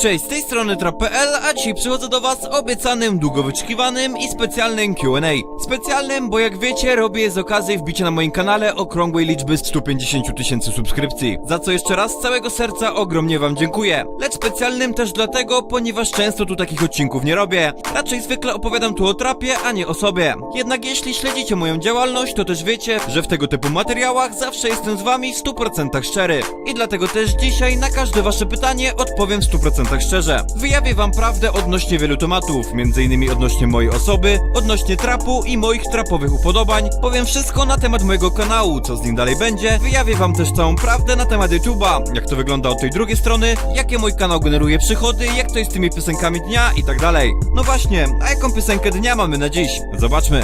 Cześć, z tej strony Trap.pl, a dzisiaj przychodzę do was obiecanym, długo wyczekiwanym i specjalnym Q&A. Specjalnym, bo jak wiecie, robię z okazji wbicia na moim kanale okrągłej liczby 150 tysięcy subskrypcji. Za co jeszcze raz z całego serca ogromnie wam dziękuję. Lecz specjalnym też dlatego, ponieważ często tu takich odcinków nie robię. Raczej zwykle opowiadam tu o trapie, a nie o sobie. Jednak jeśli śledzicie moją działalność, to też wiecie, że w tego typu materiałach zawsze jestem z wami w 100% szczery. I dlatego też dzisiaj na każde wasze pytanie odpowiem w 100% szczerze. Wyjawię wam prawdę odnośnie wielu tematów, m.in. odnośnie mojej osoby, odnośnie trapu i moich trapowych upodobań. Powiem wszystko na temat mojego kanału, co z nim dalej będzie. Wyjawię wam też całą prawdę na temat YouTube'a, jak to wygląda od tej drugiej strony, jakie mój kanał generuje przychody, jak to jest z tymi piosenkami dnia i tak dalej. No właśnie, a jaką piosenkę dnia mamy na dziś? Zobaczmy.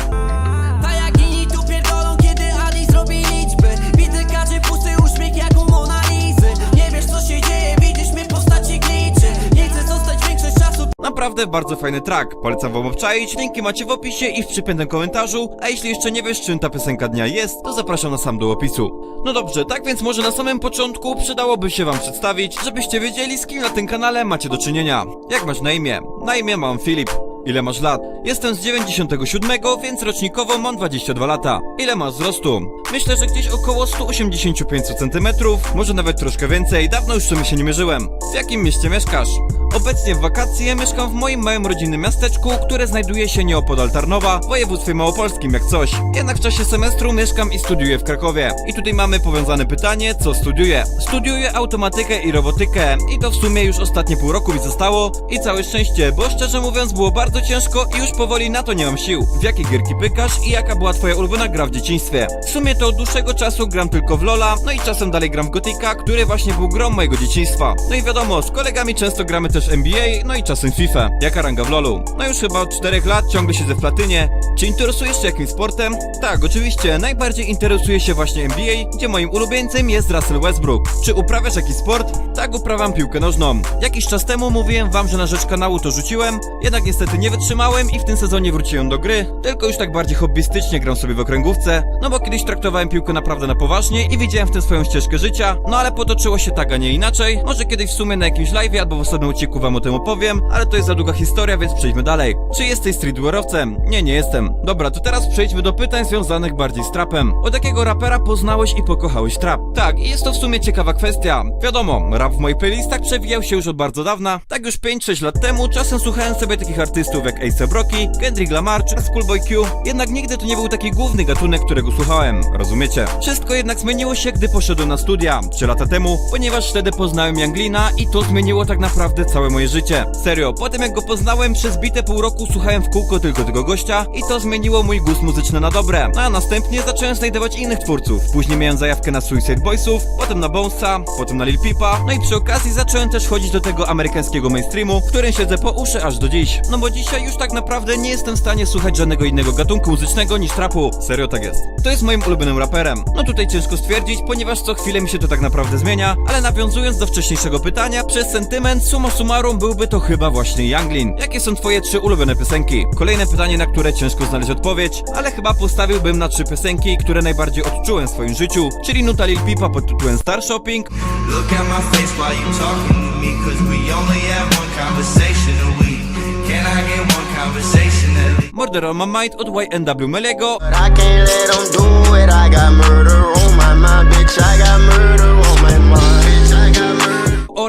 Naprawdę bardzo fajny track, polecam wam obczaić, linki macie w opisie i w przypiętym komentarzu, a jeśli jeszcze nie wiesz czym ta piosenka dnia jest, to zapraszam na sam do opisu. No dobrze, tak więc może na samym początku przydałoby się wam przedstawić, żebyście wiedzieli z kim na tym kanale macie do czynienia. Jak masz na imię? Na imię mam Filip. Ile masz lat? Jestem z 97, więc rocznikowo mam 22 lata. Ile masz wzrostu? Myślę, że gdzieś około 185 cm, może nawet troszkę więcej, dawno już w sumie się nie mierzyłem. W jakim mieście mieszkasz? Obecnie w wakacje mieszkam w moim małym rodzinnym miasteczku, które znajduje się nieopodal Tarnowa, w województwie małopolskim jak coś. Jednak w czasie semestru mieszkam i studiuję w Krakowie. I tutaj mamy powiązane pytanie, co studiuję. Studiuję automatykę i robotykę i to w sumie już ostatnie pół roku mi zostało i całe szczęście, bo szczerze mówiąc było bardzo ciężko i już powoli na to nie mam sił. W jakie gierki pykasz i jaka była twoja ulubiona gra w dzieciństwie? W sumie to od dłuższego czasu gram tylko w Lola, no i czasem dalej gram w Gotika, który właśnie był grą mojego dzieciństwa. No i wiadomo, z kolegami często gramy też NBA, no i czasem FIFA. Jaka ranga w LoLu? No już chyba od 4 lat ciągle siedzę w platynie. Czy interesujesz się jakimś sportem? Tak, oczywiście, najbardziej interesuję się właśnie NBA, gdzie moim ulubieńcem jest Russell Westbrook. Czy uprawiasz jakiś sport? Tak, uprawiam piłkę nożną. Jakiś czas temu mówiłem wam, że na rzecz kanału to rzuciłem, jednak niestety nie wytrzymałem i w tym sezonie wróciłem do gry, tylko już tak bardziej hobbystycznie gram sobie w okręgówce, no bo kiedyś traktowałem piłkę naprawdę na poważnie i widziałem w tym swoją ścieżkę życia, no ale potoczyło się tak, a nie inaczej. Może kiedyś w sumie na jakimś live'ie albo w osobnym odcinku wam o tym opowiem, ale to jest za długa historia, więc przejdźmy dalej. Czy jesteś streetwearowcem? Nie, nie jestem. Dobra, to teraz przejdźmy do pytań związanych bardziej z trapem. Od jakiego rapera poznałeś i pokochałeś trap? Tak, i jest to w sumie ciekawa kwestia. Wiadomo, rap w moich playlistach przewijał się już od bardzo dawna. Tak już 5-6 lat temu czasem słuchałem sobie takich artystów jak A$AP Rocky, Kendrick Lamar czy Schoolboy Q. Jednak nigdy to nie był taki główny gatunek, którego słuchałem. Rozumiecie? Wszystko jednak zmieniło się, gdy poszedłem na studia 3 lata temu, ponieważ wtedy poznałem Younglina i to zmieniło tak naprawdę całe moje życie. Serio, po tym jak go poznałem, przez bite pół roku słuchałem w kółko tylko tego gościa i to zmieniło mój gust muzyczny na dobre. A następnie zacząłem znajdować innych twórców. Później miałem zajawkę na Suicide Boysów, potem na Bonesa, potem na Lil Peepa, no i przy okazji zacząłem też chodzić do tego amerykańskiego mainstreamu, w którym siedzę po uszy aż do dziś. No bo dzisiaj już tak naprawdę nie jestem w stanie słuchać żadnego innego gatunku muzycznego niż trapu. Serio tak jest. To jest moim ulubionym raperem. No tutaj ciężko stwierdzić, ponieważ co chwilę mi się to tak naprawdę zmienia, ale nawiązując do wcześniejszego pytania, przez sentyment summa summarum byłby to chyba właśnie Younglin. Jakie są twoje trzy ulubione piosenki? Kolejne pytanie, na które ciężko znaleźć odpowiedź, ale chyba postawiłbym na trzy piosenki, które najbardziej odczułem w swoim życiu, czyli Nuta Lil Peepa pod tytułem Star Shopping, Look at my face while you talking to me, cause we only have one conversation a week. Can I get one conversation at least? Murder on My Mind od YNW Melego But I can't let them do it. I got murder on my mind, bitch. I got murder on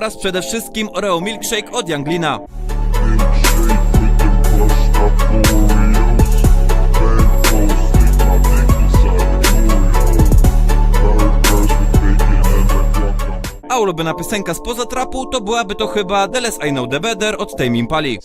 oraz przede wszystkim Oreo Milkshake od Younglina. A ulubiona piosenka spoza trapu to byłaby to chyba The Less I Know The Better od Tame Impali.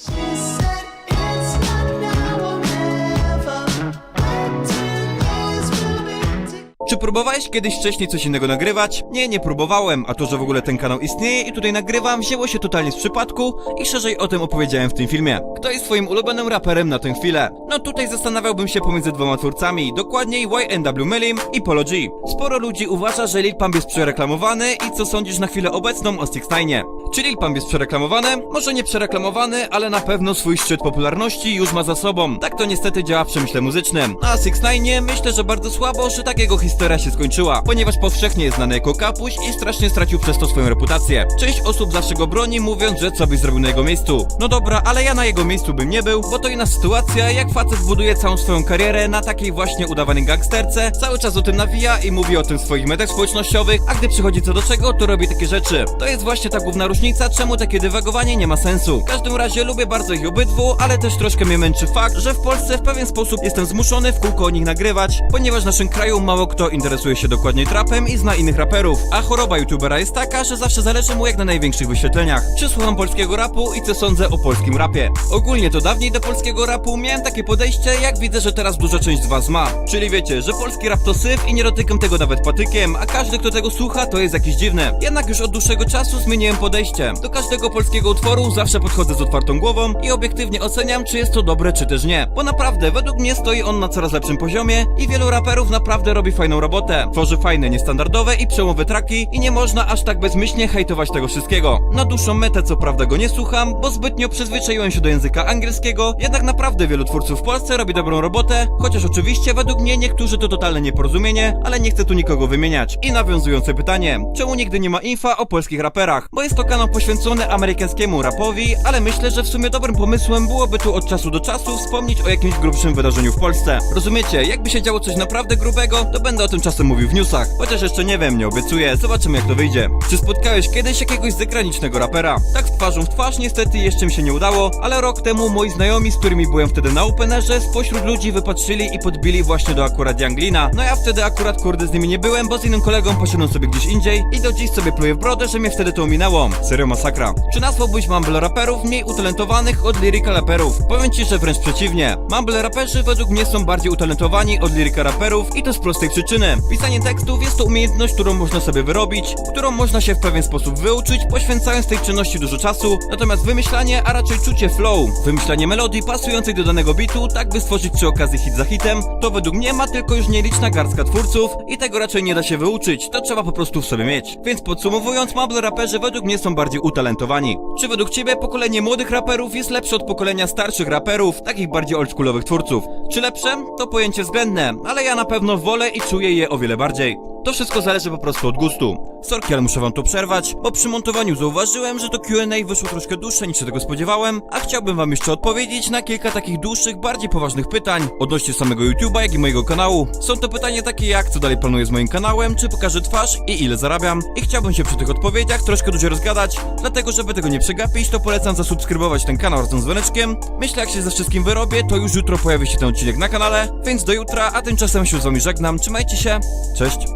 Czy próbowałeś kiedyś wcześniej coś innego nagrywać? Nie, nie próbowałem, a to, że w ogóle ten kanał istnieje i tutaj nagrywam, wzięło się totalnie z przypadku i szerzej o tym opowiedziałem w tym filmie. Kto jest twoim ulubionym raperem na tę chwilę? No tutaj zastanawiałbym się pomiędzy dwoma twórcami, dokładniej YNW Melim i Polo G. Sporo ludzi uważa, że Lil Pump jest przereklamowany i co sądzisz na chwilę obecną o 6ix9ine? Czy Lil Pump jest przereklamowany? Może nie przereklamowany, ale na pewno swój szczyt popularności już ma za sobą. Tak to niestety działa w przemyśle muzycznym. A 6ix9ine myślę, że bardzo słabo, że takiego historii historia się skończyła, ponieważ powszechnie jest znany jako kapuś i strasznie stracił przez to swoją reputację. Część osób zawsze go broni, mówiąc, że co byś zrobił na jego miejscu. No dobra, ale ja na jego miejscu bym nie był, bo to inna sytuacja, jak facet buduje całą swoją karierę na takiej właśnie udawanej gangsterce, cały czas o tym nawija i mówi o tym w swoich mediach społecznościowych, a gdy przychodzi co do czego, to robi takie rzeczy. To jest właśnie ta główna różnica, czemu takie dywagowanie nie ma sensu. W każdym razie lubię bardzo ich obydwu, ale też troszkę mnie męczy fakt, że w Polsce w pewien sposób jestem zmuszony w kółko o nich nagrywać, ponieważ w naszym kraju mało kto interesuje się dokładnie trapem i zna innych raperów, a choroba youtubera jest taka, że zawsze zależy mu jak na największych wyświetleniach. Czy słucham polskiego rapu i co sądzę o polskim rapie. Ogólnie to dawniej do polskiego rapu miałem takie podejście, jak widzę, że teraz duża część z was ma. Czyli wiecie, że polski rap to syf i nie dotykam tego nawet patykiem, a każdy kto tego słucha to jest jakieś dziwne. Jednak już od dłuższego czasu zmieniłem podejście. Do każdego polskiego utworu zawsze podchodzę z otwartą głową i obiektywnie oceniam, czy jest to dobre, czy też nie. Bo naprawdę, według mnie stoi on na coraz lepszym poziomie i wielu raperów naprawdę robi fajną robotę. Tworzy fajne, niestandardowe i przełomowe traki i nie można aż tak bezmyślnie hejtować tego wszystkiego. Na dłuższą metę co prawda go nie słucham, bo zbytnio przyzwyczaiłem się do języka angielskiego, jednak naprawdę wielu twórców w Polsce robi dobrą robotę, chociaż oczywiście według mnie niektórzy to totalne nieporozumienie, ale nie chcę tu nikogo wymieniać. I nawiązujące pytanie, czemu nigdy nie ma infa o polskich raperach? Bo jest to kanał poświęcony amerykańskiemu rapowi, ale myślę, że w sumie dobrym pomysłem byłoby tu od czasu do czasu wspomnieć o jakimś grubszym wydarzeniu w Polsce. Rozumiecie, jakby się działo coś naprawdę grubego, to będę o tym czasem mówił w newsach. Chociaż jeszcze nie wiem, nie obiecuję, zobaczymy jak to wyjdzie. Czy spotkałeś kiedyś jakiegoś zagranicznego rapera? Tak w twarzą w twarz niestety jeszcze mi się nie udało, ale rok temu moi znajomi, z którymi byłem wtedy na Openerze, spośród ludzi wypatrzyli i podbili właśnie do akurat Younglina. No ja wtedy akurat kurde z nimi nie byłem, bo z innym kolegą poszedłem sobie gdzieś indziej i do dziś sobie pluję w brodę, że mnie wtedy to ominęło. Serio masakra. Czy nazwałbyś mumble raperów mniej utalentowanych od lyrical raperów? Powiem ci, że wręcz przeciwnie. Mumble raperzy według mnie są bardziej utalentowani od lyrical raperów i to z prostej przyczyny. Pisanie tekstów jest to umiejętność, którą można sobie wyrobić, którą można się w pewien sposób wyuczyć, poświęcając tej czynności dużo czasu, natomiast wymyślanie, a raczej czucie flow, wymyślanie melodii pasującej do danego bitu, tak by stworzyć przy okazji hit za hitem, to według mnie ma tylko już nieliczna garstka twórców i tego raczej nie da się wyuczyć, to trzeba po prostu w sobie mieć. Więc podsumowując, mumble raperzy według mnie są bardziej utalentowani. Czy według ciebie pokolenie młodych raperów jest lepsze od pokolenia starszych raperów, takich bardziej oldschoolowych twórców? Czy lepsze? To pojęcie względne, ale ja na pewno wolę i czuję je o wiele bardziej. To wszystko zależy po prostu od gustu. Sorki, ale muszę wam to przerwać, bo przy montowaniu zauważyłem, że to Q&A wyszło troszkę dłuższe niż się tego spodziewałem, a chciałbym wam jeszcze odpowiedzieć na kilka takich dłuższych, bardziej poważnych pytań odnośnie samego YouTube'a, jak i mojego kanału. Są to pytania takie jak, co dalej planuję z moim kanałem, czy pokażę twarz i ile zarabiam. I chciałbym się przy tych odpowiedziach troszkę dłużej rozgadać, dlatego żeby tego nie przegapić, to polecam zasubskrybować ten kanał razem z dzwoneczkiem. Myślę, jak się ze wszystkim wyrobię, to już jutro pojawi się ten odcinek na kanale, więc do jutra, a tymczasem się z wami żegnam, trzymajcie się, cześć!